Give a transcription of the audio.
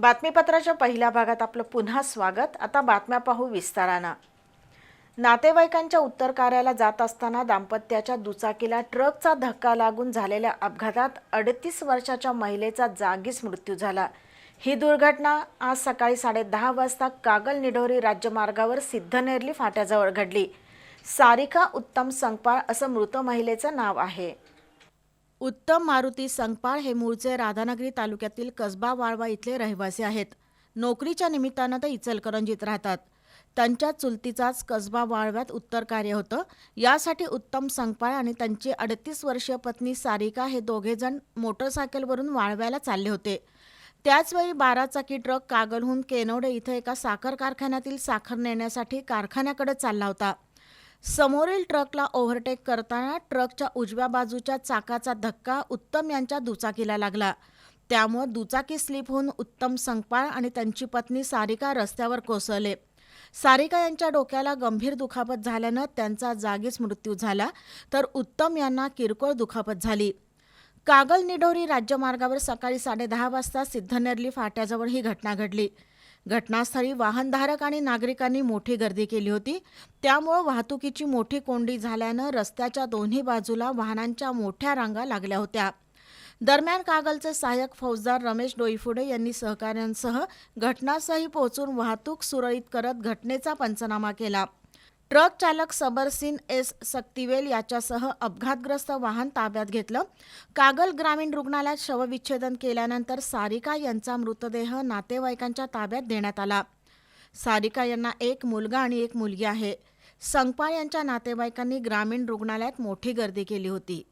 बातमीपत्राच्या पहिल्या भागात आपलं पुन्हा स्वागत. आता बातम्या पाहू विस्तारानं. नातेवाईकांच्या उत्तर कार्याला जात असताना दाम्पत्याच्या दुचाकीला ट्रकचा धक्का लागून झालेल्या अपघातात अडतीस वर्षाच्या महिलेचा जागीच मृत्यू झाला. ही दुर्घटना आज सकाळी साडेदहा वाजता कागल निढोरी राज्यमार्गावर सिद्धनेरली फाट्याजवळ घडली. सारिका उत्तम संगपाळ असं मृत महिलेचं नाव आहे. उत्तम मारुती संगपाळ हे मूळचे राधानगरी तालुक्यातील कसबा वाळवा इथले रहिवासी आहेत. नोकरीच्या निमित्तानं ते इचलकरंजीत राहतात. त्यांच्या चुलतीचाच कसबा वाळव्यात उत्तर कार्य होतं. यासाठी उत्तम संगपाळ आणि त्यांची अडतीस वर्षीय पत्नी सारिका हे दोघेजण मोटरसायकलवरून वाळव्याला चालले होते. त्याचवेळी बाराचाकी ट्रक कागलहून केनोडे इथं एका साखर कारखान्यातील साखर नेण्यासाठी कारखान्याकडे चालला होता. समोरील ट्रकला ओव्हरटेक करताना ट्रकच्या उजव्या बाजूच्या चाकाचा धक्का उत्तम यांच्या दुचाकीला लागला. त्यामुळे दुचाकी स्लिप होऊन उत्तम संगपाळ आणि त्यांची पत्नी सारिका रस्त्यावर कोसळले. सारिका यांच्या डोक्याला गंभीर दुखापत झाल्यानं त्यांचा जागीच मृत्यू झाला तर उत्तम यांना किरकोळ दुखापत झाली. कागल निढोरी राज्यमार्गावर सकाळी साडेदहा वाजता सिद्धनेरली फाट्याजवळ ही घटना घडली. घटनास्थळी वाहनधारक आणि नागरिकांनी मोठी गर्दी केली होती. त्यामुळं वाहतुकीची मोठी कोंडी झाल्यानं रस्त्याच्या दोन्ही बाजूला वाहनांच्या मोठ्या रांगा लागल्या होत्या. दरम्यान कागलचे सहाय्यक फौजदार रमेश डोईफुडे यांनी सहकाऱ्यांसह घटनास्थळी पोहोचून वाहतूक सुरळीत करत घटनेचा पंचनामा केला. ट्रक चालक सबरसिन एस सक्तिवेल याच्यासह अपघातग्रस्त वाहन ताब्यात घेतलं. कागल ग्रामीण रुग्णालयात शवविच्छेदन केल्यानंतर सारिका यांचा मृतदेह नातेवाईकांच्या ताब्यात देण्यात आला. सारिका यांना एक मुलगा आणि एक मुलगी आहे. संगपाळ यांच्या नातेवाईकांनी ग्रामीण रुग्णालयात मोठी गर्दी केली होती.